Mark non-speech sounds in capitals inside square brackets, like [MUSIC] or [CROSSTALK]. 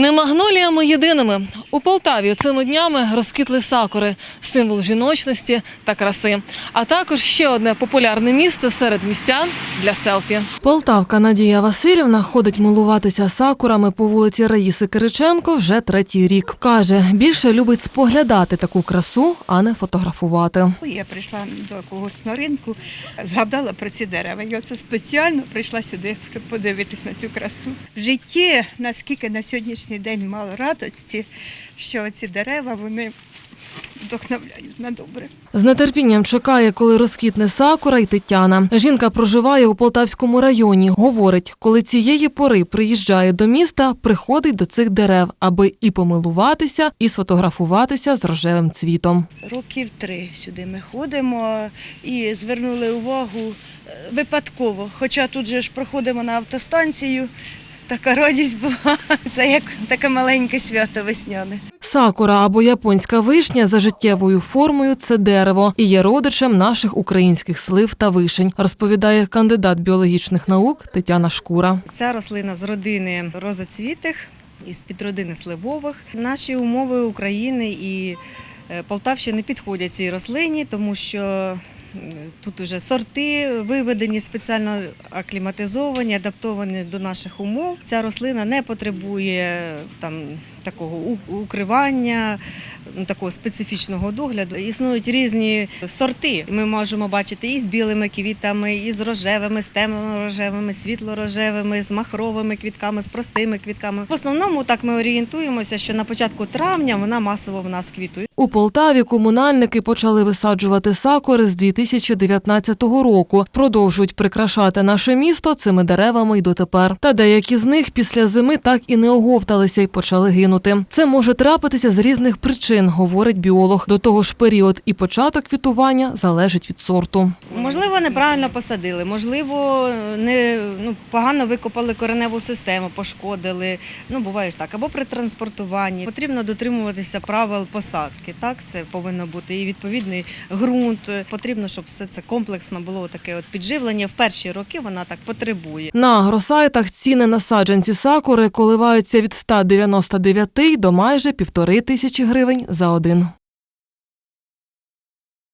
Не магноліями єдиними. У Полтаві цими днями розквітли сакури – символ жіночності та краси. А також ще одне популярне місце серед містян для селфі. Полтавка Надія Васильівна ходить милуватися сакурами по вулиці Раїси Кириченко вже третій рік. Каже, більше любить споглядати таку красу, а не фотографувати. Я прийшла до колгоспного ринку, згадала про ці дерева. Я оце спеціально прийшла сюди, щоб подивитись на цю красу. В житті, наскільки на сьогоднішній день мало радості, що ці дерева вони вдохновляють на добре. З нетерпінням чекає, коли розквітне сакура і Тетяна. Жінка проживає у Полтавському районі. Говорить, коли цієї пори приїжджає до міста, приходить до цих дерев, аби і помилуватися, і сфотографуватися з рожевим цвітом. Років три сюди ми ходимо і звернули увагу е, випадково. Хоча тут же ж проходимо на автостанцію, така радість була. [LAUGHS] Це як таке маленьке свято весняне. Сакура або японська вишня за життєвою формою це дерево і є родичем наших українських слив та вишень, розповідає кандидат біологічних наук Тетяна Шкура. Ця рослина з родини розоцвітих із підродини сливових. Наші умови України і е, Полтавщини підходять цій рослині, тому що тут уже сорти виведені, спеціально акліматизовані, адаптовані до наших умов. Ця рослина не потребує там такого укривання, такого специфічного догляду. Існують різні сорти. Ми можемо бачити і з білими квітами, і з рожевими, з темно-рожевими, світло-рожевими, з махровими квітками, з простими квітками. В основному так ми орієнтуємося, що на початку травня вона масово в нас квітує. У Полтаві комунальники почали висаджувати сакури з 2019 року. Продовжують прикрашати наше місто цими деревами й дотепер. Та деякі з них після зими так і не оговталися й почали гинути. Це може трапитися з різних причин, говорить біолог. До того ж, період і початок квітування залежить від сорту. Можливо, неправильно посадили, можливо, не ну погано викопали кореневу систему, пошкодили. Ну буває ж так, або при транспортуванні потрібно дотримуватися правил посадки. Так, це повинно бути і відповідний ґрунт. Потрібно, щоб все це комплексно було таке от підживлення. В перші роки вона так потребує. На агросайтах ціни на саджанці сакури коливаються від 199 до майже півтори тисячі гривень за один.